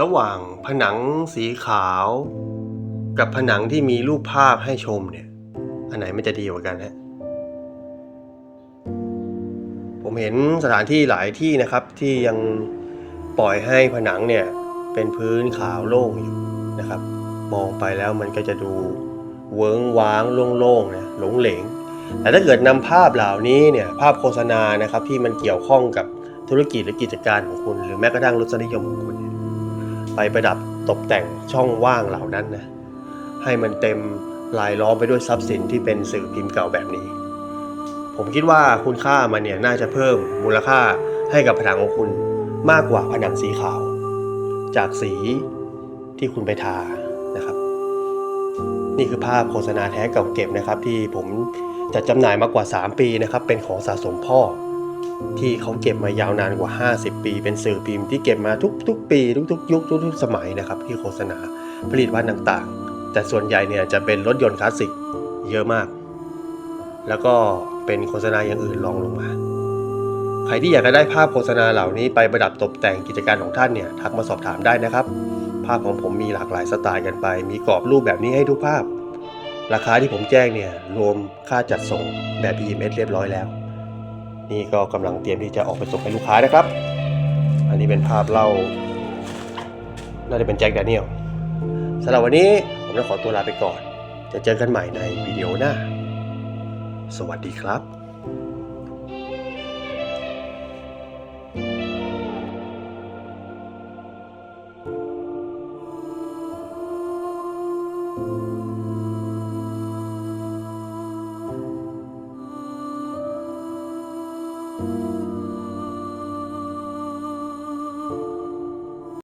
ระหว่างผนังสีขาว กับผนังที่มีรูปภาพให้ชมเนี่ย อันไหนมันจะดีกว่ากันฮะผมเห็นสถานที่หลายที่นะครับที่ยังปล่อยให้ผนังเนี่ยเป็นพื้นขาวโล่งอยู่นะครับ มองไปแล้วมันก็จะดูเวิ้งว้างโล่งๆนะหลงเหลงแต่ถ้าเกิดนำภาพเหล่านี้เนี่ยภาพโฆษณานะครับที่มันเกี่ยวข้องกับธุรกิจหรือกิจการของคุณ หรือแม้กระทั่งรสนิยมของคุณเไปประดับตกแต่งช่องว่างเหล่านั้นนะให้มันเต็มลายล้อมไปด้วยทรัพย์สินที่เป็นสื่อพิมพ์เก่าแบบนี้ ผมคิดว่าคุณค่ามันเนี่ยน่าจะเพิ่มมูลค่าให้กับผนังของคุณมากกว่าผนังสีขาว จากสีที่คุณไปทานะครับ นี่คือภาพโฆษณาแท้เก่าเก็บนะครับ ที่ผมจัดจำหน่ายมากกว่า 3 ปีนะครับ เป็นของสะสมพ่อ ที่เขาเก็บมายาวนานกว่า 50 ปี เป็นสื่อพิมพ์ที่เก็บมาทุกๆ ปี ทุกๆ ยุคทุกๆ สมัยนะครับที่โฆษณาผลิตภัณฑ์ต่างๆ แต่ส่วนใหญ่เนี่ยจะเป็นรถยนต์คลาสสิกเยอะมาก แล้วก็เป็นโฆษณาอย่างอื่นรองลงมา ใครที่อยากจะได้ภาพโฆษณาเหล่านี้ไปประดับตกแต่งกิจการของท่านเนี่ยทักมาสอบถามได้นะครับ ภาพของผมมีหลากหลายสไตล์กันไป มีกรอบรูปแบบนี้ให้ทุกภาพ ราคาที่ผมแจ้งเนี่ยรวมค่าจัดส่งแบบ PMS เรียบร้อยแล้ว นี่ก็กำลังเตรียมที่จะออกไปส่งให้ลูกค้านะครับ อันนี้เป็นภาพเล่า น่าจะเป็นแจ็คแดเนียลสำหรับวันนี้ผมต้องขอตัวลาไปก่อน จะเจอกันใหม่ในวิดีโอหน้า สวัสดีครับ Thank